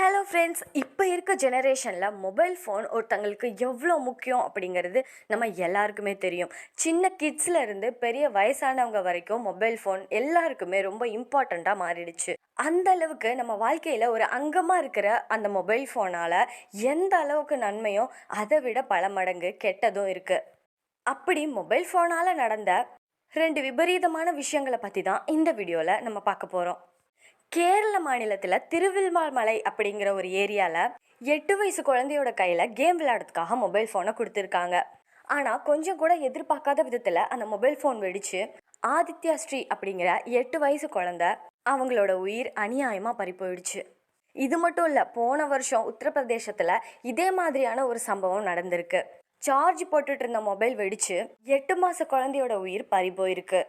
Hello friends இப்போ இருக்க ஜெனரேஷனில் mobile phone ஒருத்தங்களுக்கு எவ்வளோ முக்கியம் அப்படிங்கிறது நம்ம எல்லாருக்குமே தெரியும். சின்ன கிட்ஸ்லேருந்து பெரிய வயசானவங்க வரைக்கும் மொபைல் ஃபோன் எல்லாருக்குமே ரொம்ப இம்பார்ட்டண்ட்டாக மாறிடுச்சு. அந்த அளவுக்கு நம்ம வாழ்க்கையில் ஒரு அங்கமாக இருக்கிற அந்த மொபைல் ஃபோனால் எந்த அளவுக்கு நன்மையும் அதை விட பல மடங்கு கெட்டதும் இருக்குது அப்படி மொபைல் ஃபோனால் நடந்த ரெண்டு விபரீதமான விஷயங்களை பற்றி தான் இந்த வீடியோவில் நம்ம பார்க்க போகிறோம் கேரள மாநிலத்தில் திருவில்மாமலை அப்படிங்கிற ஒரு ஏரியாவில் எட்டு வயசு குழந்தையோட கையில் கேம் விளையாடுறதுக்காக மொபைல் ஃபோனை கொடுத்துருக்காங்க. ஆனால் கொஞ்சம் கூட எதிர்பார்க்காத விதத்தில் அந்த மொபைல் ஃபோன் வெடிச்சு ஆதித்யா ஸ்ரீ அப்படிங்கிற எட்டு வயசு குழந்த அவங்களோட உயிர் அநியாயமாக பறி போயிடுச்சு இது மட்டும் இல்லை போன வருஷம் உத்தரப்பிரதேசத்தில் இதே மாதிரியான ஒரு சம்பவம் நடந்திருக்கு. சார்ஜ் போட்டுட்டு இருந்த மொபைல் வெடிச்சு எட்டு மாத குழந்தையோட உயிர் பறி போயிருக்கு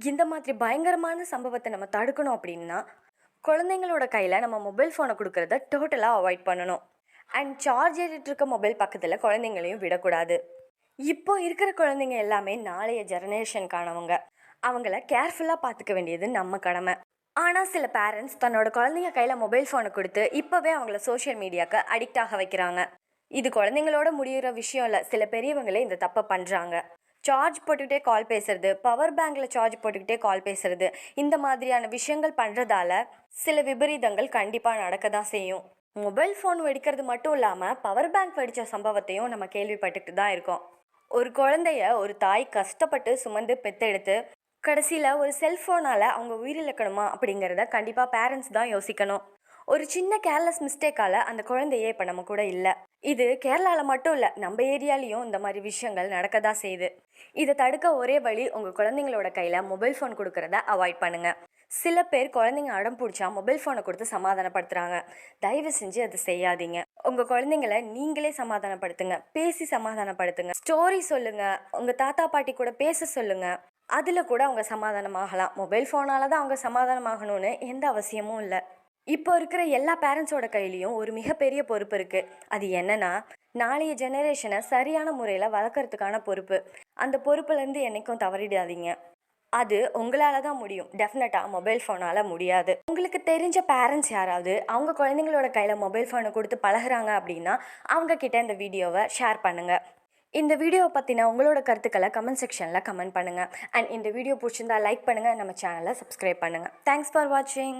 இந்த மாதிரி பயங்கரமான சம்பவத்தை நம்ம தடுக்கணும் அப்படின்னா குழந்தைங்களோட கையில் நம்ம மொபைல் ஃபோனை கொடுக்கறத டோட்டலாக அவாய்ட் பண்ணணும். அண்ட் சார்ஜ் ஏறிட்டு இருக்க மொபைல் பக்கத்தில் குழந்தைங்களையும் விடக்கூடாது. இப்போ இருக்கிற குழந்தைங்க எல்லாமே நாளைய ஜெனரேஷனுக்கானவங்க அவங்கள கேர்ஃபுல்லாக பார்த்துக்க வேண்டியது நம்ம கடமை. ஆனால் சில பேரண்ட்ஸ் தன்னோட குழந்தைங்க கையில் மொபைல் ஃபோனை கொடுத்து இப்போவே அவங்கள சோஷியல் மீடியாவுக்கு அடிக்ட் ஆக வைக்கிறாங்க. இது குழந்தைங்களோட முடிகிற விஷயம் இல்லை. சில பெரியவங்களே இந்த தப்பை பண்ணுறாங்க சார்ஜ் போட்டுக்கிட்டே கால் பேசுறது. பவர் பேங்க்ல சார்ஜ் போட்டுக்கிட்டே கால் பேசுறது. இந்த மாதிரியான விஷயங்கள் பண்ணுறதால சில விபரீதங்கள் கண்டிப்பாக நடக்க தான் செய்யும். மொபைல் ஃபோன் வெடிக்கிறது மட்டும் இல்லாமல் பவர் பேங்க் வெடித்த சம்பவத்தையும் நம்ம கேள்விப்பட்டுக்கிட்டு தான் இருக்கோம். ஒரு குழந்தைய ஒரு தாய் கஷ்டப்பட்டு சுமந்து பெத்தெடுத்து கடைசியில் ஒரு செல்ஃபோனால் அவங்க உயிரிழக்கணுமா அப்படிங்கிறத கண்டிப்பாக பேரண்ட்ஸ் தான் யோசிக்கணும். ஒரு சின்ன கேர்லெஸ் மிஸ்டேக்கால் அந்த குழந்தையே இப்போ நம்ம கூட இல்லை. இது கேரளாவில் மட்டும் இல்லை நம்ம ஏரியாலையும் இந்த மாதிரி விஷயங்கள் நடக்க தான் செய்யுது. இதை தடுக்க ஒரே வழி உங்கள் குழந்தைங்களோட கையில் மொபைல் ஃபோன் கொடுக்கறத அவாய்ட் பண்ணுங்கள் சில பேர் குழந்தைங்க அடம் பிடிச்சா மொபைல் ஃபோனை கொடுத்து சமாதானப்படுத்துகிறாங்க தயவு செஞ்சு அதை செய்யாதீங்க. உங்கள் குழந்தைங்கள நீங்களே சமாதானப்படுத்துங்க. பேசி சமாதானப்படுத்துங்க. ஸ்டோரி சொல்லுங்கள் உங்கள் தாத்தா பாட்டி கூட பேச சொல்லுங்கள் அதில் கூட அவங்க சமாதானமாகலாம். மொபைல் ஃபோனால் தான் அவங்க சமாதானமாகணும்னு எந்த அவசியமும் இல்லை. இப்போ இருக்கிற எல்லா பேரண்ட்ஸோட கையிலையும் ஒரு மிகப்பெரிய பொறுப்பு இருக்குது அது என்னன்னா நாளைய ஜெனரேஷனை சரியான முறையில் வளர்க்குறதுக்கான பொறுப்பு. அந்த பொறுப்புலேருந்து என்றைக்கும் தவறிடாதீங்க. அது உங்களால் தான் முடியும். டெஃபினட்டாக மொபைல் ஃபோனால் முடியாது. உங்களுக்கு தெரிஞ்ச பேரண்ட்ஸ் யாராவது அவங்க குழந்தைங்களோட கையில் மொபைல் ஃபோனை கொடுத்து பழகுறாங்க அப்படின்னா அவங்க கிட்ட இந்த வீடியோவை ஷேர் பண்ணுங்கள் இந்த வீடியோவை பற்றின உங்களோட கருத்துக்களை கமெண்ட் செக்ஷனில் கமெண்ட் பண்ணுங்கள் அண்ட் இந்த வீடியோ பிடிச்சிருந்தா லைக் பண்ணுங்கள் நம்ம சேனலை சப்ஸ்கிரைப் பண்ணுங்கள் தேங்க்ஸ் ஃபார் வாட்சிங்